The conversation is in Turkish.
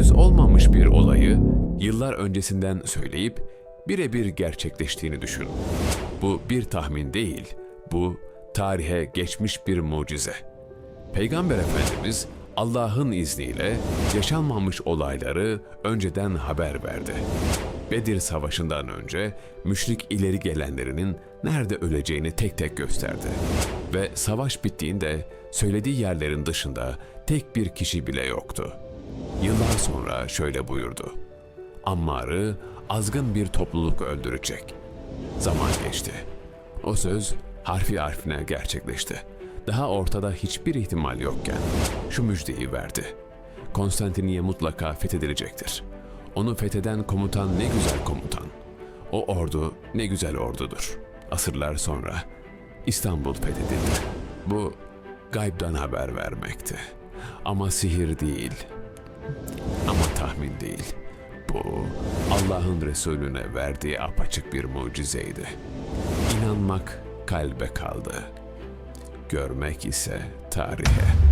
henüz olmamış bir olayı yıllar öncesinden söyleyip birebir gerçekleştiğini düşün. Bu bir tahmin değil, bu tarihe geçmiş bir mucize. Peygamber Efendimiz Allah'ın izniyle yaşanmamış olayları önceden haber verdi. Bedir Savaşı'ndan önce müşrik ileri gelenlerinin nerede öleceğini tek tek gösterdi. Ve savaş bittiğinde söylediği yerlerin dışında tek bir kişi bile yoktu. Yıllar sonra şöyle buyurdu. Ammar'ı azgın bir topluluk öldürecek. Zaman geçti. O söz harfi harfine gerçekleşti. Daha ortada hiçbir ihtimal yokken şu müjdeyi verdi. Konstantiniye mutlaka fethedilecektir. Onu fetheden komutan ne güzel komutan. O ordu ne güzel ordudur. Asırlar sonra İstanbul fethedildi. Bu gaybdan haber vermekti. Ama sihir değil, değil. Bu Allah'ın Resulüne verdiği apaçık bir mucizeydi. İnanmak kalbe kaldı. Görmek ise tarihe.